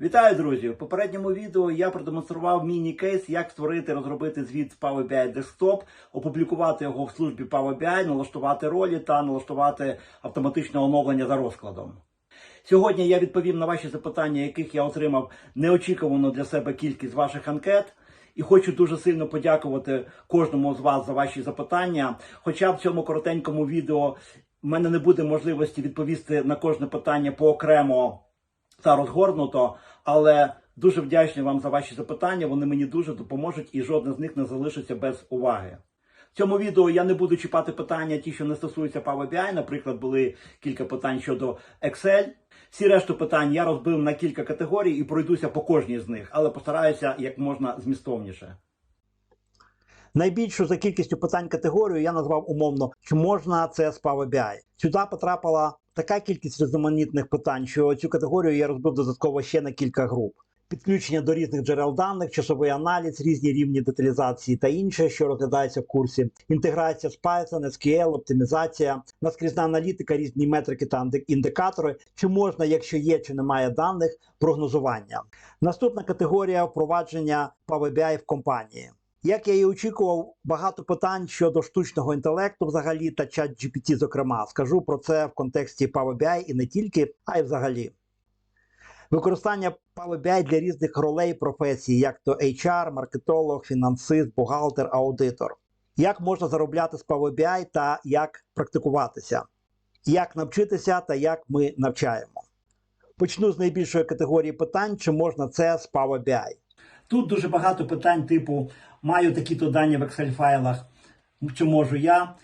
Вітаю, друзі! В попередньому відео я продемонстрував міні-кейс, як створити, розробити звіт з Power BI Desktop, опублікувати його в службі Power BI, налаштувати ролі та налаштувати автоматичне оновлення за розкладом. Сьогодні я відповім на ваші запитання, яких я отримав неочікувану для себе кількість ваших анкет. І хочу дуже сильно подякувати кожному з вас за ваші запитання. Хоча в цьому коротенькому відео в мене не буде можливості відповісти на кожне питання поокремо та розгорнуто, але дуже вдячний вам за ваші запитання. Вони мені дуже допоможуть і жодне з них не залишиться без уваги. В цьому відео я не буду чіпати питання, ті, що не стосуються Power BI. Наприклад, були кілька питань щодо Excel. Всі решту питань я розбив на кілька категорій і пройдуся по кожній з них, але постараюся як можна змістовніше. Найбільшу за кількістю питань категорію я назвав умовно, чи можна це з Power BI. Сюди потрапила така кількість різноманітних питань, що цю категорію я розбив додатково ще на кілька груп. Підключення до різних джерел даних, часовий аналіз, різні рівні деталізації та інше, що розглядається в курсі, інтеграція з Python, SQL, оптимізація, наскрізна аналітика, різні метрики та індикатори, чи можна, якщо є чи немає даних, прогнозування. Наступна категорія впровадження Power BI в компанії. Як я і очікував, багато питань щодо штучного інтелекту взагалі та чат GPT, зокрема, скажу про це в контексті Power BI і не тільки, а й взагалі. Використання Power BI для різних ролей професій, як то HR, маркетолог, фінансист, бухгалтер, аудитор. Як можна заробляти з Power BI та як практикуватися, як навчитися та як ми навчаємо. Почну з найбільшої категорії питань, чи можна це з Power BI. Тут дуже багато питань, типу: маю такі-то дані в Excel файлах, чи можу я,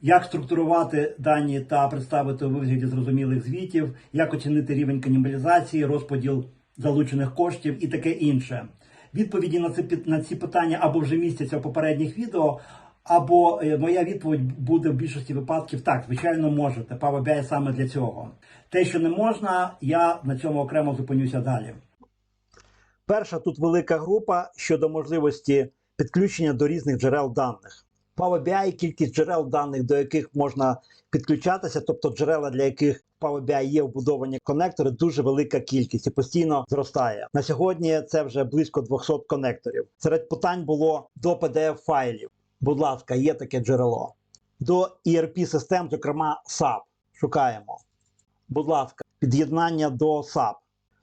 як структурувати дані та представити у вигляді зрозумілих звітів, як оцінити рівень канібалізації, розподіл залучених коштів і таке інше. Відповіді на ці, на ці питання або вже містяться в попередніх відео, або е, моя відповідь буде в більшості випадків так, звичайно, можете. Power BI саме для цього. Те, що не можна, я на цьому окремо зупинюся далі. Перша тут велика група щодо можливості підключення до різних джерел даних. Power BI кількість джерел даних, до яких можна підключатися, тобто джерела, для яких в Power BI є вбудовані конектори, дуже велика кількість і постійно зростає. На сьогодні це вже близько 200 конекторів. Серед питань було до PDF файлів. Будь ласка, є таке джерело. До ERP систем, зокрема SAP. Шукаємо. Будь ласка, під'єднання до SAP.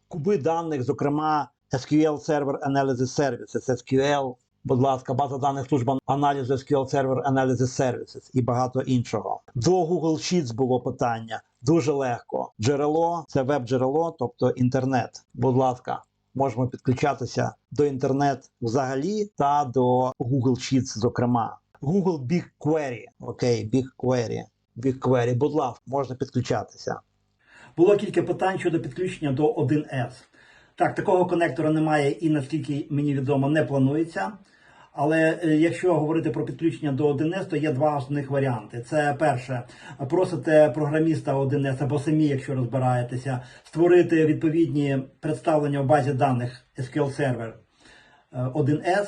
Куби даних, зокрема SQL Server Analysis Services, SQL, будь ласка, база даних служба аналізу SQL Server Analysis Services і багато іншого. До Google Sheets було питання дуже легко. Джерело це веб-джерело, тобто інтернет. Будь ласка, можемо підключатися до інтернет взагалі та до Google Sheets, зокрема. Google BigQuery. Окей, BigQuery. BigQuery, будь ласка, можна підключатися. Було кілька питань щодо підключення до 1С. Так, такого конектора немає і наскільки мені відомо, не планується. Але е, якщо говорити про підключення до 1С, то є два основних варіанти. Це перше, просите програміста 1С або самі, якщо розбираєтеся, створити відповідні представлення в базі даних SQL Server е, 1С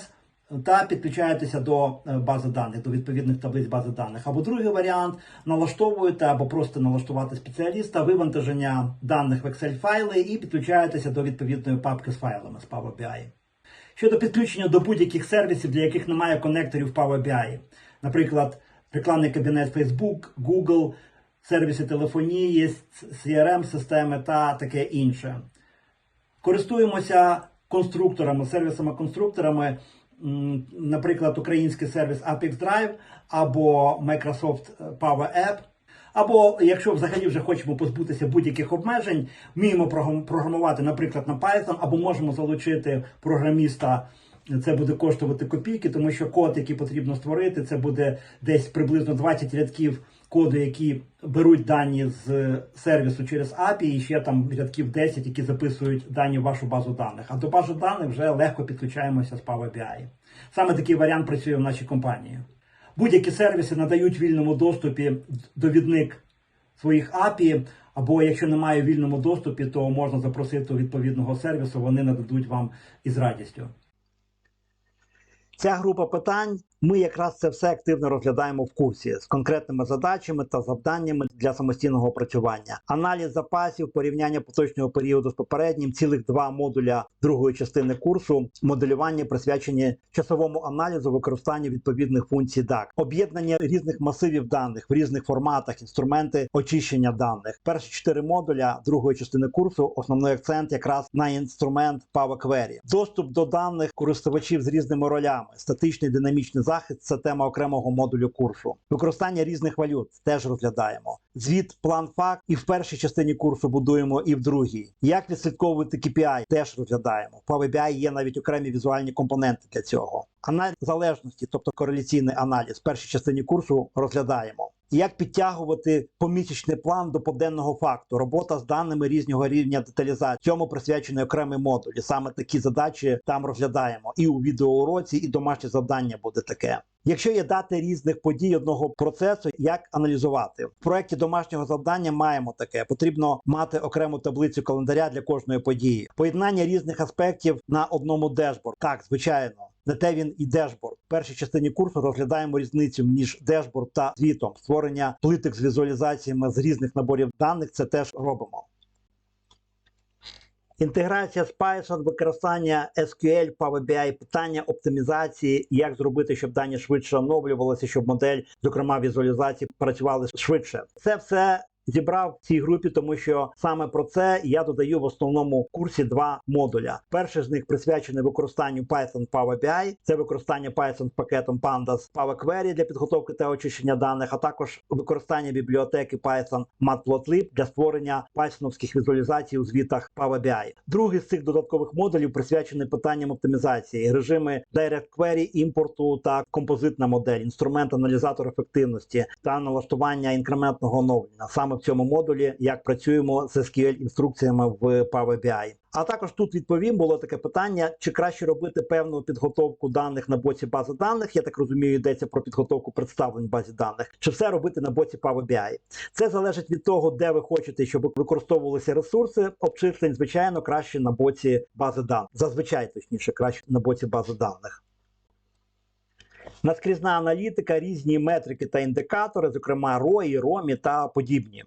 та підключаєтеся до е, бази даних, до відповідних таблиць бази даних. Або другий варіант налаштовуєте або просто налаштувати спеціаліста, вивантаження даних в Excel файли і підключаєтеся до відповідної папки з файлами з Power BI. Щодо підключення до будь-яких сервісів, для яких немає конекторів Power BI, наприклад, рекламний кабінет Facebook, Google, сервіси телефонії, CRM-системи та таке інше. Користуємося конструкторами, сервісами-конструкторами, наприклад, український сервіс Apex Drive або Microsoft Power App. Або якщо взагалі вже хочемо позбутися будь-яких обмежень, вміємо програмувати, наприклад, на Python, або можемо залучити програміста. Це буде коштувати копійки, тому що код, який потрібно створити, це буде десь приблизно 20 рядків коду, які беруть дані з сервісу через API, і ще там рядків 10, які записують дані в вашу базу даних. А до бази даних вже легко підключаємося з Power BI. Саме такий варіант працює в нашій компанії. Будь-які сервіси надають в вільному доступі довідник своїх API, або якщо немає в вільному доступі, то можна запросити у відповідного сервісу, вони нададуть вам із радістю. Ця група питань Ми якраз це все активно розглядаємо в курсі з конкретними задачами та завданнями для самостійного опрацювання. Аналіз запасів, порівняння поточного періоду з попереднім, цілих два модуля другої частини курсу, моделювання присвячені часовому аналізу використанню відповідних функцій DAC, об'єднання різних масивів даних в різних форматах, інструменти очищення даних. Перші чотири модуля другої частини курсу основний акцент якраз на інструмент Power Query. Доступ до даних користувачів з різними ролями, статичний динамічний захист це тема окремого модулю курсу. Використання різних валют теж розглядаємо. Звіт, план факт і в першій частині курсу будуємо, і в другій. Як відслідковувати KPI теж розглядаємо. Power BI є навіть окремі візуальні компоненти для цього. Аналіз залежності, тобто кореляційний аналіз, в першій частині курсу розглядаємо. Як підтягувати помісячний план до поденного факту, робота з даними різного рівня деталізації. Цьому присвячений окремий модуль. Саме такі задачі там розглядаємо. І у відеоуроці, і домашнє завдання буде таке. Якщо є дати різних подій одного процесу, як аналізувати в проєкті домашнього завдання, маємо таке. Потрібно мати окрему таблицю календаря для кожної події. Поєднання різних аспектів на одному дешборд. Так, звичайно. На те він і дешборд. В першій частині курсу розглядаємо різницю між дешборд та звітом. Створення плиток з візуалізаціями з різних наборів даних це теж робимо. Інтеграція з Python, використання SQL, Power BI, питання оптимізації, як зробити, щоб дані швидше оновлювалися, щоб модель, зокрема візуалізації, працювали швидше. Це все зібрав в цій групі, тому що саме про це я додаю в основному курсі два модуля. Перший з них присвячений використанню Python Power BI, це використання Python з пакетом Pandas Power Query для підготовки та очищення даних, а також використання бібліотеки Python Matplotlib для створення пайтоновських візуалізацій у звітах Power BI. Другий з цих додаткових модулів присвячений питанням оптимізації, режими Direct Query, імпорту та композитна модель, інструмент аналізатор ефективності та налаштування інкрементного оновлення. Саме в цьому модулі як працюємо з SQL інструкціями в Power BI. А також тут відповім було таке питання: чи краще робити певну підготовку даних на боці бази даних? Я так розумію, йдеться про підготовку представлень базі даних, чи все робити на боці Power BI? Це залежить від того, де ви хочете, щоб використовувалися ресурси обчислень. Звичайно, краще на боці бази даних. Зазвичай точніше, краще на боці бази даних. Наскрізна аналітика, різні метрики та індикатори, зокрема ROI, ROMI та подібні.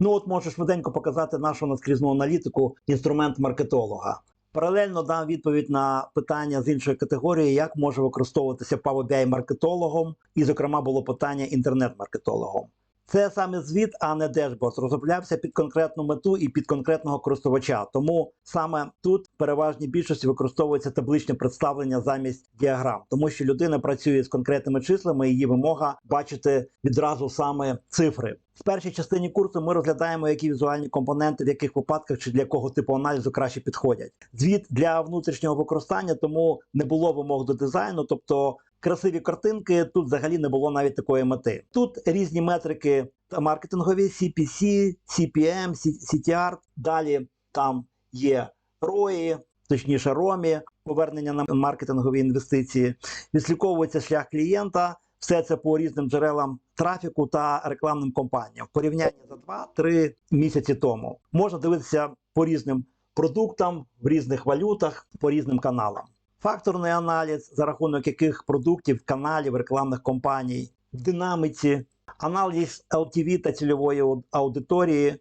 Ну от можу швиденько показати нашу наскрізну аналітику, інструмент маркетолога. Паралельно дам відповідь на питання з іншої категорії, як може використовуватися Power BI маркетологом, і, зокрема, було питання інтернет-маркетологом. Це саме звіт, а не дешборд, розроблявся під конкретну мету і під конкретного користувача. Тому саме тут в переважній більшості використовується табличне представлення замість діаграм, тому що людина працює з конкретними числами, і її вимога бачити відразу саме цифри. В першій частині курсу ми розглядаємо, які візуальні компоненти, в яких випадках чи для якого типу аналізу краще підходять. Звіт для внутрішнього використання, тому не було вимог до дизайну, тобто красиві картинки. Тут взагалі не було навіть такої мети. Тут різні метрики маркетингові CPC, CPM, CTR. Далі там є ROI, точніше ROMI, повернення на маркетингові інвестиції. Відслідковується шлях клієнта. Все це по різним джерелам трафіку та рекламним компаніям. В порівнянні за 2-3 місяці тому можна дивитися по різним продуктам в різних валютах, по різним каналам. Факторний аналіз, за рахунок яких продуктів, каналів, рекламних компаній, динаміці, аналіз LTV та цільової аудиторії,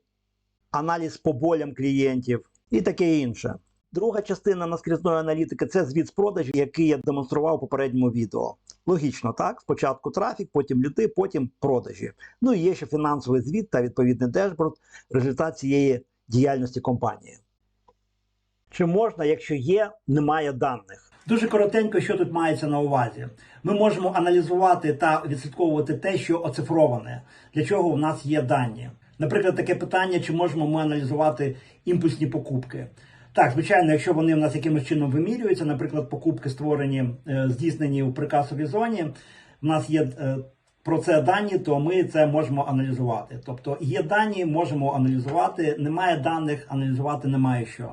аналіз по болям клієнтів і таке інше. Друга частина наскрізної аналітики це звіт з продажів, який я демонстрував у попередньому відео. Логічно, так? Спочатку трафік, потім люди, потім продажі. Ну і є ще фінансовий звіт та відповідний дешборд, результат цієї діяльності компанії. Чи можна, якщо є, немає даних? Дуже коротенько, що тут мається на увазі. Ми можемо аналізувати та відслідковувати те, що оцифроване, для чого в нас є дані. Наприклад, таке питання, чи можемо ми аналізувати імпульсні покупки. Так, звичайно, якщо вони в нас якимось чином вимірюються, наприклад, покупки створені, е, здійснені у прикасовій зоні, в нас є е, про це дані, то ми це можемо аналізувати. Тобто є дані, можемо аналізувати, немає даних, аналізувати немає що.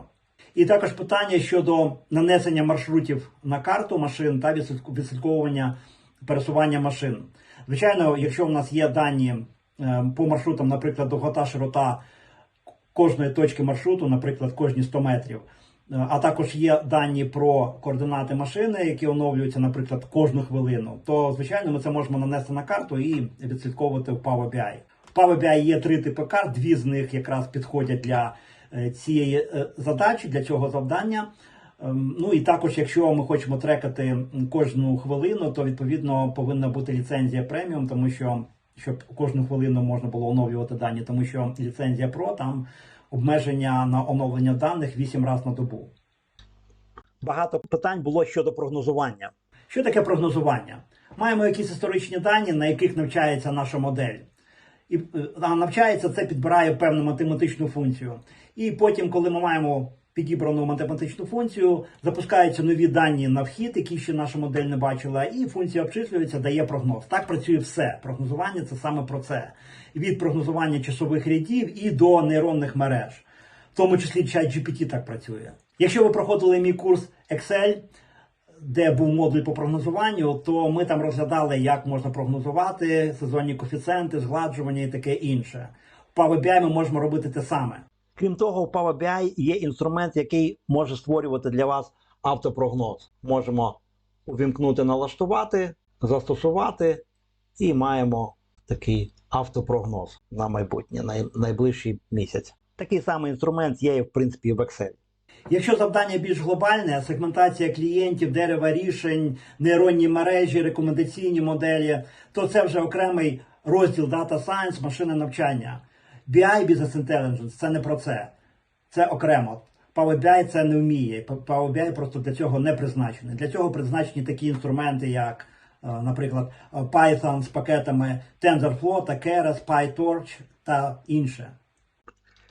І також питання щодо нанесення маршрутів на карту машин та відслідковування пересування машин. Звичайно, якщо в нас є дані е, по маршрутам, наприклад, довгота, широта кожної точки маршруту, наприклад, кожні 100 метрів, е, а також є дані про координати машини, які оновлюються, наприклад, кожну хвилину, то звичайно ми це можемо нанести на карту і відслідковувати в Power BI. В Power BI є три типи карт, дві з них якраз підходять для е, цієї е, задачі, для цього завдання. Ем, Ну і також, якщо ми хочемо трекати кожну хвилину, то відповідно повинна бути ліцензія преміум, тому що щоб кожну хвилину можна було оновлювати дані, тому що ліцензія Pro там обмеження на оновлення даних 8 разів на добу. Багато питань було щодо прогнозування. Що таке прогнозування? Маємо якісь історичні дані, на яких навчається наша модель. І е, навчається це підбирає певну математичну функцію. І потім, коли ми маємо підібрану математичну функцію, запускаються нові дані на вхід, які ще наша модель не бачила, і функція обчислюється, дає прогноз. Так працює все. Прогнозування це саме про це. Від прогнозування часових рядів і до нейронних мереж. В тому числі ChatGPT так працює. Якщо ви проходили мій курс Excel, де був модуль по прогнозуванню, то ми там розглядали, як можна прогнозувати сезонні коефіцієнти, згладжування і таке інше. В BI ми можемо робити те саме. Крім того, в Power BI є інструмент, який може створювати для вас автопрогноз. Можемо увімкнути, налаштувати, застосувати, і маємо такий автопрогноз на майбутнє, на найближчий місяць. Такий самий інструмент є, в принципі, в Excel. Якщо завдання більш глобальне, сегментація клієнтів, дерева рішень, нейронні мережі, рекомендаційні моделі, то це вже окремий розділ Data Science, машини навчання. BI Business Intelligence це не про це. Це окремо. Power BI це не вміє. Power BI просто для цього не призначений. Для цього призначені такі інструменти, як, е, наприклад, е, Python з пакетами TensorFlow, та Keras, PyTorch та інше.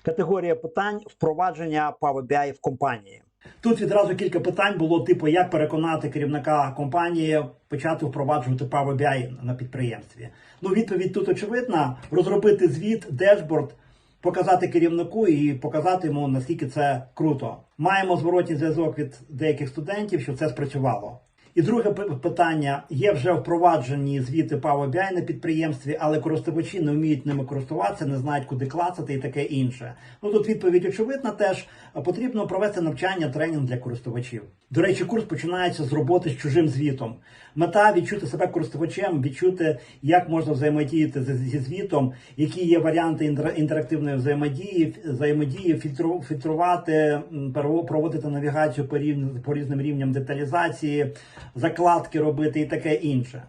Категорія питань впровадження Power BI в компанії. Тут відразу кілька питань було, типу, як переконати керівника компанії почати впроваджувати Power BI на підприємстві. Ну, відповідь тут очевидна: розробити звіт, дешборд, показати керівнику і показати йому наскільки це круто. Маємо зворотній зв'язок від деяких студентів, що це спрацювало. І друге питання: є вже впроваджені звіти Power BI на підприємстві, але користувачі не вміють ними користуватися, не знають, куди клацати і таке інше. Ну тут відповідь очевидна. Теж потрібно провести навчання, тренінг для користувачів. До речі, курс починається з роботи з чужим звітом. Мета відчути себе користувачем, відчути, як можна взаємодіяти зі, звітом, які є варіанти інтерактивної взаємодії, взаємодії, фільтрувати, проводити навігацію по, рівн, по різним рівням деталізації, закладки робити і таке інше.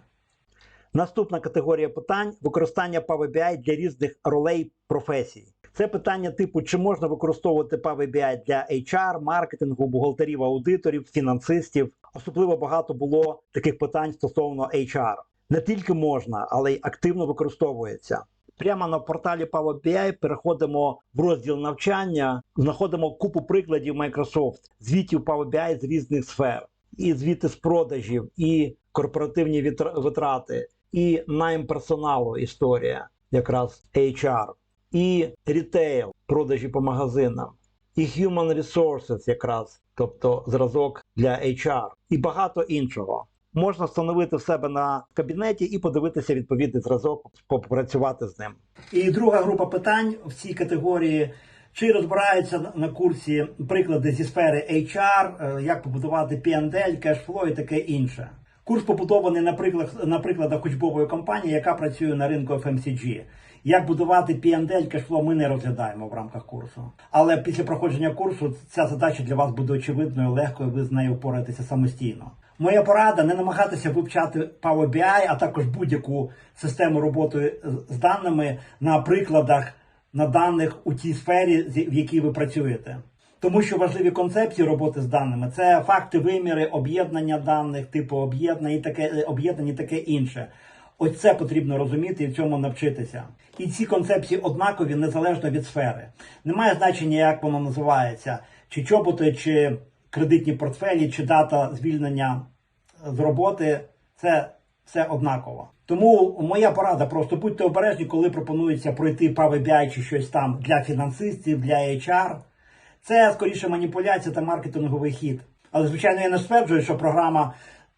Наступна категорія питань використання Power BI для різних ролей професій. Це питання типу, чи можна використовувати Power BI для HR, маркетингу, бухгалтерів, аудиторів, фінансистів. Особливо багато було таких питань стосовно HR. Не тільки можна, але й активно використовується. Прямо на порталі Power BI переходимо в розділ навчання, знаходимо купу прикладів Microsoft, звітів Power BI з різних сфер, і звіти з продажів, і корпоративні витрати, і найм персоналу історія, якраз HR, і рітейл, продажі по магазинам, і Human Resources якраз, тобто зразок для HR, і багато іншого. Можна встановити в себе на кабінеті і подивитися відповідний зразок, попрацювати з ним. І друга група питань в цій категорії. Чи розбираються на- курсі приклади зі сфери HR, е, як побудувати P&L, кешфло і таке інше. Курс побудований на, приклад, на прикладах учбової компанії, яка працює на ринку FMCG. Як будувати P&L, кешфло ми не розглядаємо в рамках курсу. Але після проходження курсу ця задача для вас буде очевидною, легкою, ви з нею впораєтеся самостійно. Моя порада не намагатися вивчати Power BI, а також будь-яку систему роботи з- даними на прикладах на даних у тій сфері, в якій ви працюєте. Тому що важливі концепції роботи з даними це факти, виміри, об'єднання даних, типу об'єднання і таке об'єднання і таке інше. Ось це потрібно розуміти і цьому навчитися. І ці концепції однакові незалежно від сфери. Немає значення, як воно називається, чи чоботи, чи кредитні портфелі, чи дата звільнення з роботи. Це все однаково. Тому моя порада просто будьте обережні, коли пропонується пройти Power BI чи щось там для фінансистів, для HR. Це скоріше маніпуляція та маркетинговий хід. Але, звичайно, я не стверджую, що програма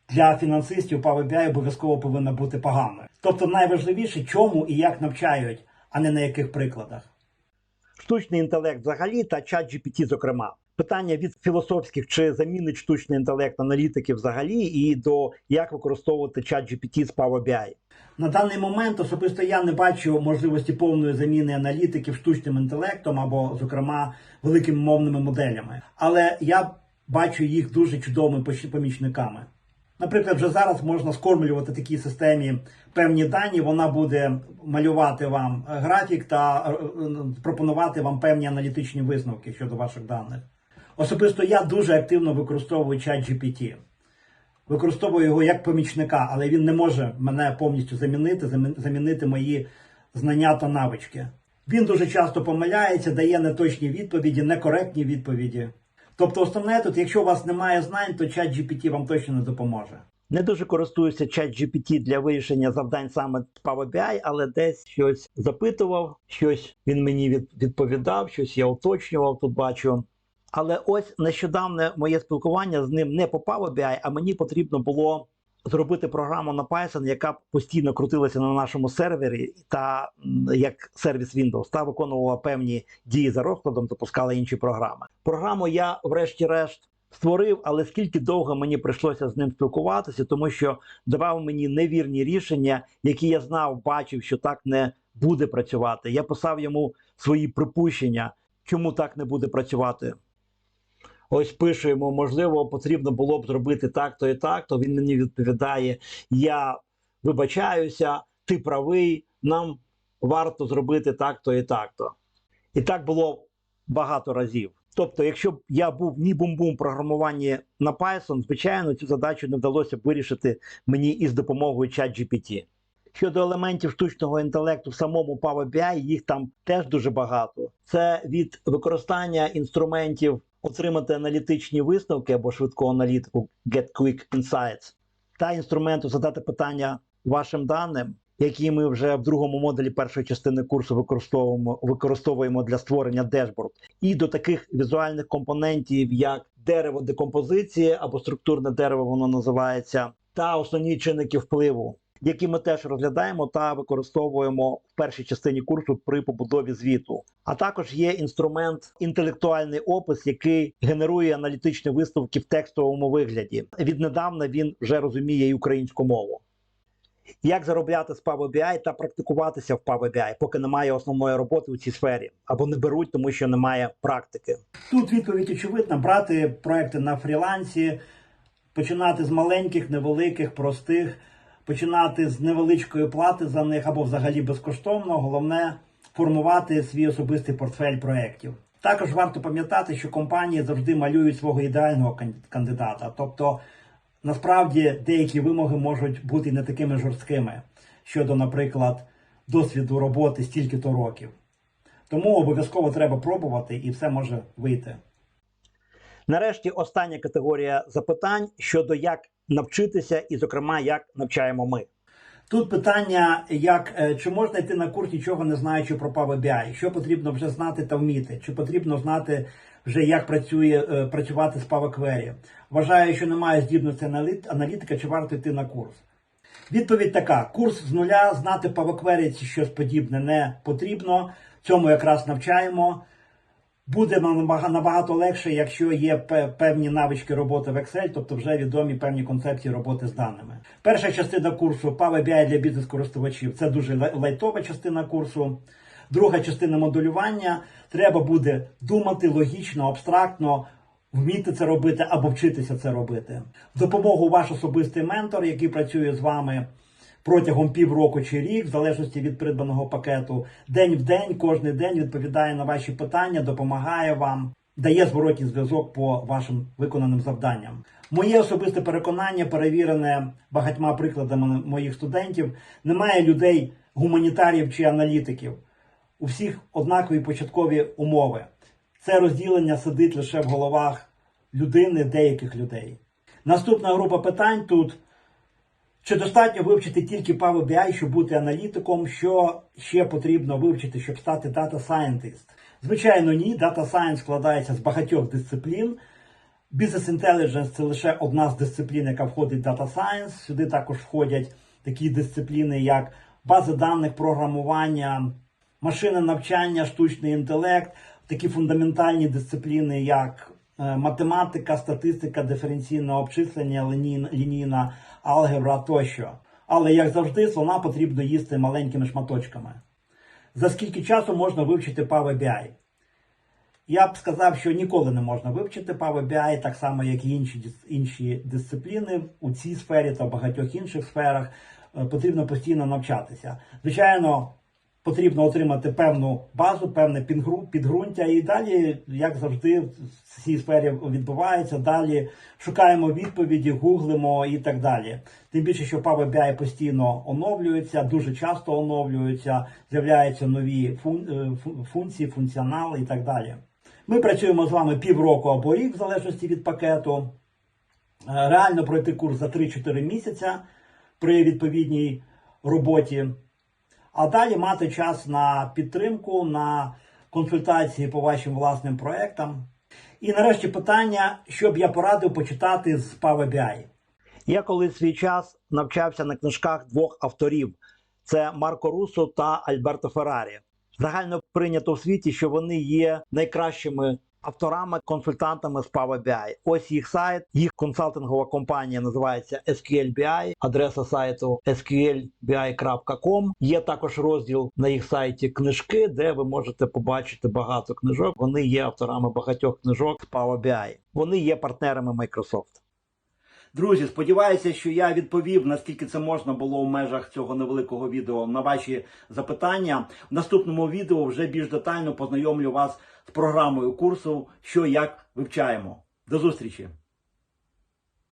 для фінансистів Power BI обов'язково повинна бути поганою. Тобто найважливіше, чому і як навчають, а не на яких прикладах. Штучний інтелект взагалі та чат GPT, зокрема. питання від філософських чи замінить штучний інтелект аналітиків взагалі, і до як використовувати чат GPT з Power BI. На даний момент особисто я не бачу можливості повної заміни аналітиків штучним інтелектом або, зокрема, великими мовними моделями. Але я бачу їх дуже чудовими помічниками. Наприклад, вже зараз можна скормлювати такій системі певні дані. Вона буде малювати вам е, графік та е, е, пропонувати вам певні аналітичні висновки щодо ваших даних. Особисто я дуже активно використовую чат GPT. Використовую його як помічника, але він не може мене повністю замінити, замінити мої знання та навички. Він дуже часто помиляється, дає неточні відповіді, некоректні відповіді. Тобто, основне тут, якщо у вас немає знань, то чат GPT вам точно не допоможе. Не дуже користуюся чат GPT для вирішення завдань саме Power BI, але десь щось запитував, щось він мені відповідав, щось я уточнював, тут бачу. Але ось нещодавне моє спілкування з ним не по Power BI, а мені потрібно було зробити програму на Python, яка постійно крутилася на нашому сервері, та як сервіс Windows, та виконувала певні дії за розкладом, запускала інші програми. Програму я, врешті-решт, створив, але скільки довго мені прийшлося з ним спілкуватися, тому що давав мені невірні рішення, які я знав, бачив, що так не буде працювати. Я писав йому свої припущення, чому так не буде працювати. Ось пишу йому, можливо, потрібно було б зробити так-то і так, то він мені відповідає: Я вибачаюся, ти правий, нам варто зробити так-то і так-то. І так було багато разів. Тобто, якщо б я був ні бум-бум програмуванні на Python, звичайно, цю задачу не вдалося б вирішити мені із допомогою ChatGPT. Щодо елементів штучного інтелекту в самому Power BI, їх там теж дуже багато. Це від використання інструментів отримати аналітичні висновки або швидку аналітику Get Quick Insights, та інструменту задати питання вашим даним, які ми вже в другому модулі першої частини курсу використовуємо, використовуємо для створення дешборд, і до таких візуальних компонентів, як дерево декомпозиції або структурне дерево, воно називається, та основні чинники впливу. Які ми теж розглядаємо та використовуємо в першій частині курсу при побудові звіту. А також є інструмент інтелектуальний опис, який генерує аналітичні висновки в текстовому вигляді. Віднедавна він вже розуміє і українську мову. Як заробляти з Power BI та практикуватися в Power BI, поки немає основної роботи у цій сфері, або не беруть, тому що немає практики. Тут відповідь очевидна: брати проекти на фрілансі, починати з маленьких, невеликих, простих, починати з невеличкої плати за них або взагалі безкоштовно. Головне формувати свій особистий портфель проєктів. Також варто пам'ятати, що компанії завжди малюють свого ідеального кандидата. Тобто, насправді деякі вимоги можуть бути не такими жорсткими щодо, наприклад, досвіду роботи стільки-то років. Тому обов'язково треба пробувати і все може вийти. Нарешті остання категорія запитань щодо як навчитися, і, зокрема, як навчаємо ми. Тут питання, як е, чи можна йти на курс нічого не знаючи про Power BI? Що потрібно вже знати та вміти? Чи потрібно знати вже як працює е, працювати з Power Query? Вважаю, що немає здібності аналіт- аналітика, чи варто йти на курс? Відповідь така: курс з нуля знати Power Query чи щось подібне не потрібно. Цьому якраз навчаємо. Буде набага- набагато легше, якщо є певні навички роботи в Excel, тобто вже відомі певні концепції роботи з даними. Перша частина курсу Power BI для бізнес-користувачів це дуже лайтова частина курсу. Друга частина модулювання треба буде думати логічно, абстрактно, вміти це робити або вчитися це робити. Допомогу ваш особистий ментор, який працює з вами протягом півроку чи рік, в залежності від придбаного пакету, день в день, кожен день відповідає на ваші питання, допомагає вам, дає зворотній зв'язок по вашим виконаним завданням. Моє особисте переконання, перевірене багатьма прикладами моїх студентів, немає людей, гуманітаріїв чи аналітиків. У всіх однакові початкові умови. Це розділення сидить лише в головах людини, деяких людей. Наступна група питань тут. Чи достатньо вивчити тільки Power BI, щоб бути аналітиком? Що ще потрібно вивчити, щоб стати Data Scientist? Звичайно, ні. Data Science складається з багатьох дисциплін. Business Intelligence – це лише одна з дисциплін, яка входить в Data Science. Сюди також входять такі дисципліни, як бази даних, програмування, машинне навчання, штучний інтелект, такі фундаментальні дисципліни, як е, математика, статистика, диференційне обчислення, лінійна алгебра тощо. Але як завжди, слона потрібно їсти маленькими шматочками. За скільки часу можна вивчити Power BI? Я б сказав, що ніколи не можна вивчити Power BI, так само, як і інші, інші дисципліни у цій сфері та багатьох інших сферах. Е, Потрібно постійно навчатися. Звичайно, потрібно отримати певну базу, певне підґрунтя, і далі, як завжди, в цій сфері відбувається. Далі шукаємо відповіді, гуглимо і так далі. Тим більше, що Power BI постійно оновлюється, дуже часто оновлюється, з'являються нові е, фу- функції, функціонали і так далі. Ми працюємо з вами півроку або рік, в залежності від пакету. Е, Реально пройти курс за 3-4 місяця при відповідній роботі. А далі мати час на підтримку, на консультації по вашим власним проектам. І нарешті питання, що б я порадив почитати з Power BI. Я колись свій час навчався на книжках двох авторів: це Марко Руссо та Альберто Феррарі. Загально прийнято в світі, що вони є найкращими авторами, консультантами з Power BI. Ось їх сайт, їх консалтингова компанія називається SQLBI, адреса сайту sqlbi.com. Є також розділ на їх сайті книжки, де ви можете побачити багато книжок. Вони є авторами багатьох книжок з Power BI. Вони є партнерами Microsoft. Друзі, сподіваюся, що я відповів, наскільки це можна було в межах цього невеликого відео на ваші запитання. В наступному відео вже більш детально познайомлю вас з програмою курсу, що як вивчаємо. До зустрічі!